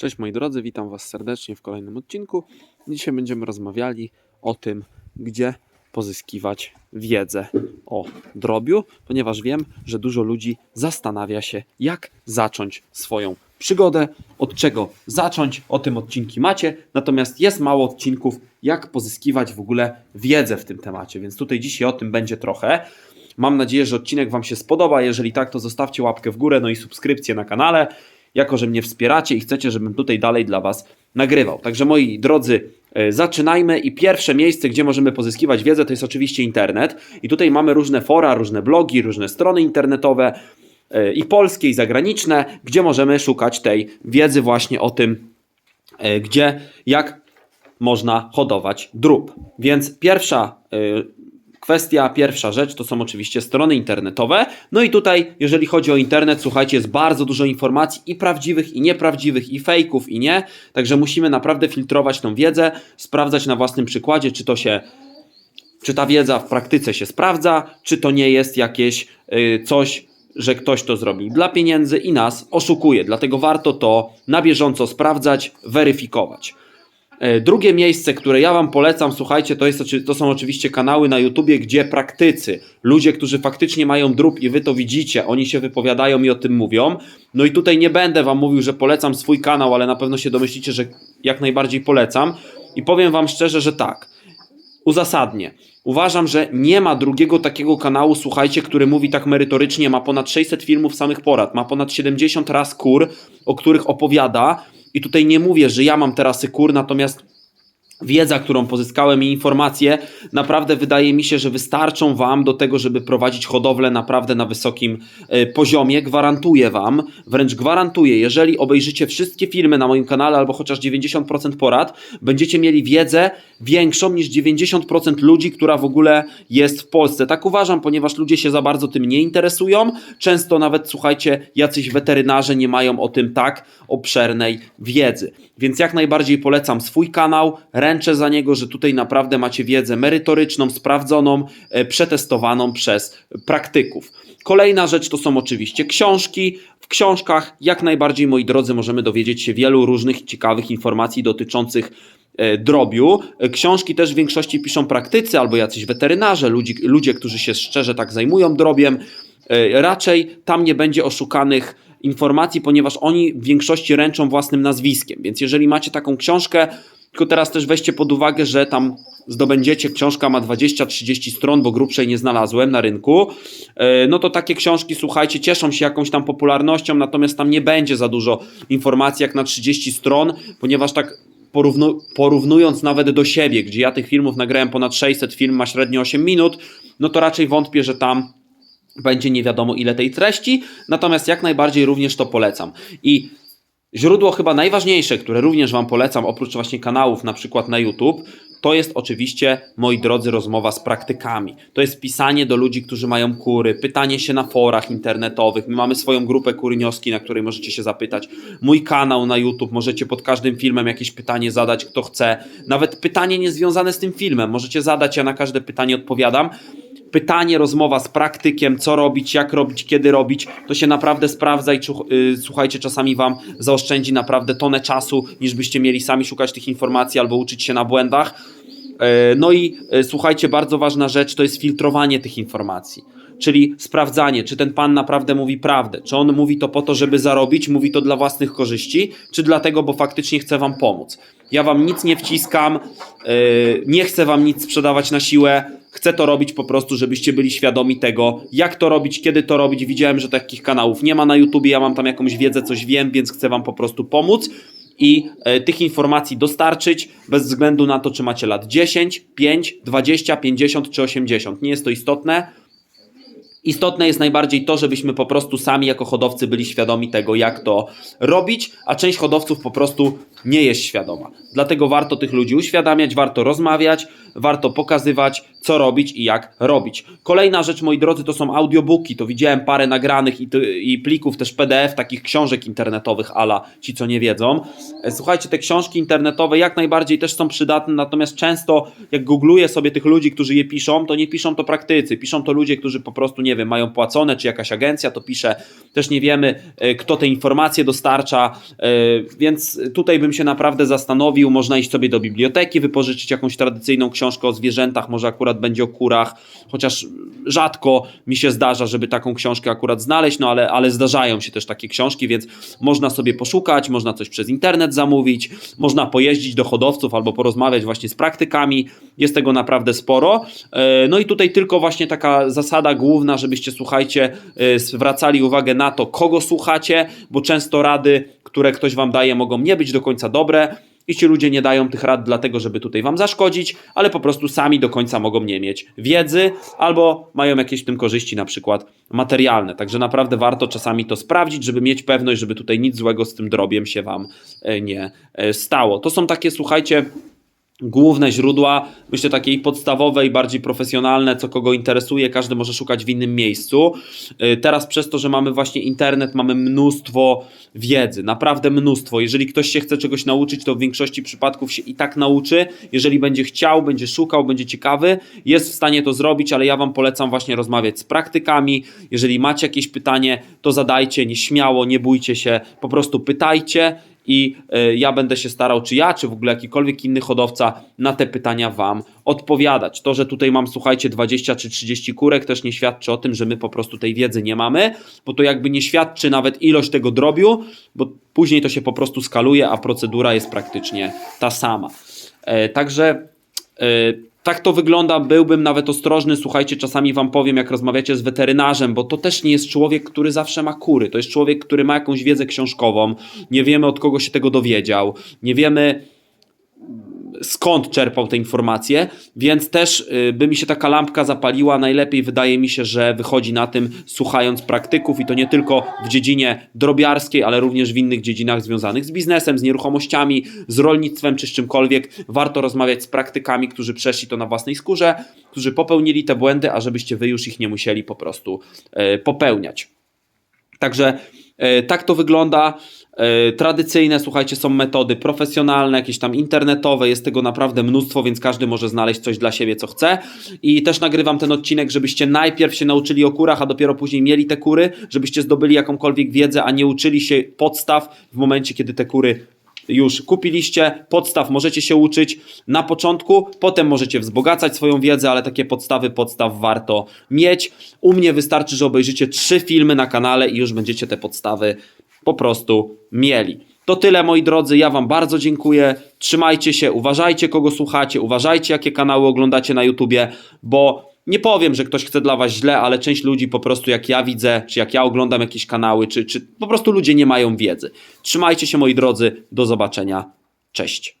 Cześć moi drodzy, witam Was serdecznie w kolejnym odcinku. Dzisiaj będziemy rozmawiali o tym, gdzie pozyskiwać wiedzę o drobiu, ponieważ wiem, że dużo ludzi zastanawia się, jak zacząć swoją przygodę, od czego zacząć. O tym odcinki macie, natomiast jest mało odcinków, jak pozyskiwać w ogóle wiedzę w tym temacie, więc tutaj dzisiaj o tym będzie trochę. Mam nadzieję, że odcinek Wam się spodoba. Jeżeli tak, to zostawcie łapkę w górę, no i subskrypcję na kanale, jako że mnie wspieracie i chcecie, żebym tutaj dalej dla Was nagrywał. Także moi drodzy, e, zaczynajmy i pierwsze miejsce, gdzie możemy pozyskiwać wiedzę, to jest oczywiście internet. I tutaj mamy różne fora, różne blogi, różne strony internetowe e, i polskie, i zagraniczne, gdzie możemy szukać tej wiedzy właśnie o tym, e, gdzie, jak można hodować drób. Więc pierwsza kwestia, pierwsza rzecz to są oczywiście strony internetowe. No i tutaj, jeżeli chodzi o internet, słuchajcie, jest bardzo dużo informacji i prawdziwych, i nieprawdziwych, i fejków, i nie. Także musimy naprawdę filtrować tą wiedzę, sprawdzać na własnym przykładzie, czy to się czy ta wiedza w praktyce się sprawdza, czy to nie jest jakieś y, coś, że ktoś to zrobił dla pieniędzy i nas oszukuje. Dlatego warto to na bieżąco sprawdzać, weryfikować. E, Drugie miejsce, które ja Wam polecam, słuchajcie, to, jest, to są oczywiście kanały na YouTubie, gdzie praktycy, ludzie, którzy faktycznie mają drób i Wy to widzicie, oni się wypowiadają i o tym mówią. No i tutaj nie będę Wam mówił, że polecam swój kanał, ale na pewno się domyślicie, że jak najbardziej polecam. I powiem Wam szczerze, że tak. Uzasadnię. Uważam, że nie ma drugiego takiego kanału, słuchajcie, który mówi tak merytorycznie, ma ponad 600 filmów samych porad, ma ponad 70 raz kur, o których opowiada. I tutaj nie mówię, że ja mam teraz kur, natomiast wiedza, którą pozyskałem i informacje, naprawdę wydaje mi się, że wystarczą Wam do tego, żeby prowadzić hodowlę naprawdę na wysokim e, poziomie. Gwarantuję Wam, wręcz gwarantuję, jeżeli obejrzycie wszystkie filmy na moim kanale albo chociaż 90% porad, będziecie mieli wiedzę większą niż 90% ludzi, która w ogóle jest w Polsce. Tak uważam, ponieważ ludzie się za bardzo tym nie interesują. Często nawet, słuchajcie, jacyś weterynarze nie mają o tym tak obszernej wiedzy. Więc jak najbardziej polecam swój kanał, ręczę za niego, że tutaj naprawdę macie wiedzę merytoryczną, sprawdzoną, e, przetestowaną przez praktyków. Kolejna rzecz to są oczywiście książki. W książkach jak najbardziej, moi drodzy, możemy dowiedzieć się wielu różnych ciekawych informacji dotyczących e, drobiu. E, Książki też w większości piszą praktycy albo jacyś weterynarze, ludzi, ludzie, którzy się szczerze tak zajmują drobiem. Raczej tam nie będzie oszukanych informacji, ponieważ oni w większości ręczą własnym nazwiskiem. Więc jeżeli macie taką książkę, tylko teraz też weźcie pod uwagę, że tam zdobędziecie, książka ma 20-30 stron, bo grubszej nie znalazłem na rynku, e, no to takie książki, słuchajcie, cieszą się jakąś tam popularnością, natomiast tam nie będzie za dużo informacji jak na 30 stron, ponieważ tak porównu, porównując nawet do siebie, gdzie ja tych filmów nagrałem ponad 600, film ma średnio 8 minut, no to raczej wątpię, że tam będzie nie wiadomo ile tej treści, natomiast jak najbardziej również to polecam. I źródło chyba najważniejsze, które również Wam polecam, oprócz właśnie kanałów, na przykład na YouTube, to jest oczywiście, moi drodzy, rozmowa z praktykami. To jest pisanie do ludzi, którzy mają kury, pytanie się na forach internetowych. My mamy swoją grupę kurynioski, na której możecie się zapytać. Mój kanał na YouTube, możecie pod każdym filmem jakieś pytanie zadać, kto chce. Nawet pytanie niezwiązane z tym filmem, możecie zadać, ja na każde pytanie odpowiadam pytanie, rozmowa z praktykiem, co robić, jak robić, kiedy robić, to się naprawdę sprawdza i y, słuchajcie, czasami Wam zaoszczędzi naprawdę tonę czasu, niż byście mieli sami szukać tych informacji albo uczyć się na błędach. E, No i e, słuchajcie, bardzo ważna rzecz to jest filtrowanie tych informacji. Czyli sprawdzanie, czy ten pan naprawdę mówi prawdę, czy on mówi to po to, żeby zarobić, mówi to dla własnych korzyści, czy dlatego, bo faktycznie chce wam pomóc. Ja wam nic nie wciskam, e, nie chcę wam nic sprzedawać na siłę, chcę to robić po prostu, żebyście byli świadomi tego, jak to robić, kiedy to robić. Widziałem, że takich kanałów nie ma na YouTubie, ja mam tam jakąś wiedzę, coś wiem, więc chcę wam po prostu pomóc i e, tych informacji dostarczyć bez względu na to, czy macie lat 10, 5, 20, 50 czy 80. Nie jest to istotne. Istotne jest najbardziej to, żebyśmy po prostu sami jako hodowcy byli świadomi tego, jak to robić, a część hodowców po prostu nie jest świadoma. Dlatego warto tych ludzi uświadamiać, warto rozmawiać, warto pokazywać, co robić i jak robić. Kolejna rzecz, moi drodzy, to są audiobooki. To widziałem parę nagranych i, i plików, też PDF, takich książek internetowych, ala ci, co nie wiedzą. Słuchajcie, te książki internetowe jak najbardziej też są przydatne, natomiast często, jak googluję sobie tych ludzi, którzy je piszą, to nie piszą to praktycy. Piszą to ludzie, którzy po prostu, nie wiem, mają płacone, czy jakaś agencja to pisze. Też nie wiemy, e, kto te informacje dostarcza, e, więc tutaj bym się naprawdę zastanowił. Można iść sobie do biblioteki, wypożyczyć jakąś tradycyjną książkę o zwierzętach, może akurat będzie o kurach, chociaż rzadko mi się zdarza, żeby taką książkę akurat znaleźć, no ale, ale zdarzają się też takie książki, więc można sobie poszukać, można coś przez internet zamówić, można pojeździć do hodowców albo porozmawiać właśnie z praktykami. Jest tego naprawdę sporo. E, No i tutaj tylko właśnie taka zasada główna, żebyście słuchajcie, e, zwracali uwagę na to, kogo słuchacie, bo często rady, które ktoś wam daje, mogą nie być do końca dobre. I ci ludzie nie dają tych rad dlatego, żeby tutaj wam zaszkodzić, ale po prostu sami do końca mogą nie mieć wiedzy albo mają jakieś w tym korzyści, na przykład materialne. Także naprawdę warto czasami to sprawdzić, żeby mieć pewność, żeby tutaj nic złego z tym drobiem się wam e, nie e, stało. To są takie, słuchajcie, główne źródła, myślę takie i podstawowe i bardziej profesjonalne, co kogo interesuje, każdy może szukać w innym miejscu. Yy, Teraz przez to, że mamy właśnie internet, mamy mnóstwo wiedzy, naprawdę mnóstwo. Jeżeli ktoś się chce czegoś nauczyć, to w większości przypadków się i tak nauczy. Jeżeli będzie chciał, będzie szukał, będzie ciekawy, jest w stanie to zrobić, ale ja Wam polecam właśnie rozmawiać z praktykami. Jeżeli macie jakieś pytanie, to zadajcie, nieśmiało, nie bójcie się, po prostu pytajcie i e, ja będę się starał, czy ja, czy w ogóle jakikolwiek inny hodowca na te pytania Wam odpowiadać. To, że tutaj mam, słuchajcie, 20 czy 30 kurek, też nie świadczy o tym, że my po prostu tej wiedzy nie mamy, bo to jakby nie świadczy nawet ilość tego drobiu, bo później to się po prostu skaluje, a procedura jest praktycznie ta sama. E, Także e, tak to wygląda, byłbym nawet ostrożny. Słuchajcie, czasami wam powiem, jak rozmawiacie z weterynarzem, bo to też nie jest człowiek, który zawsze ma kury. To jest człowiek, który ma jakąś wiedzę książkową. Nie wiemy, od kogo się tego dowiedział. Nie wiemy, skąd czerpał te informacje, więc też y, by mi się taka lampka zapaliła. Najlepiej wydaje mi się, że wychodzi na tym słuchając praktyków i to nie tylko w dziedzinie drobiarskiej, ale również w innych dziedzinach związanych z biznesem, z nieruchomościami, z rolnictwem czy z czymkolwiek. Warto rozmawiać z praktykami, którzy przeszli to na własnej skórze, którzy popełnili te błędy, a żebyście wy już ich nie musieli po prostu e, popełniać. Także e, tak to wygląda. E, Tradycyjne, słuchajcie, są metody profesjonalne, jakieś tam internetowe, jest tego naprawdę mnóstwo, więc każdy może znaleźć coś dla siebie, co chce. I też nagrywam ten odcinek, żebyście najpierw się nauczyli o kurach, a dopiero później mieli te kury, żebyście zdobyli jakąkolwiek wiedzę, a nie uczyli się podstaw w momencie, kiedy te kury już kupiliście, podstaw możecie się uczyć na początku, potem możecie wzbogacać swoją wiedzę, ale takie podstawy podstaw warto mieć. U mnie wystarczy, że obejrzycie trzy filmy na kanale i już będziecie te podstawy po prostu mieli. To tyle moi drodzy, ja wam bardzo dziękuję. Trzymajcie się, uważajcie kogo słuchacie, uważajcie jakie kanały oglądacie na YouTubie, bo nie powiem, że ktoś chce dla was źle, ale część ludzi po prostu jak ja widzę, czy jak ja oglądam jakieś kanały, czy, czy po prostu ludzie nie mają wiedzy. Trzymajcie się moi drodzy, do zobaczenia. Cześć.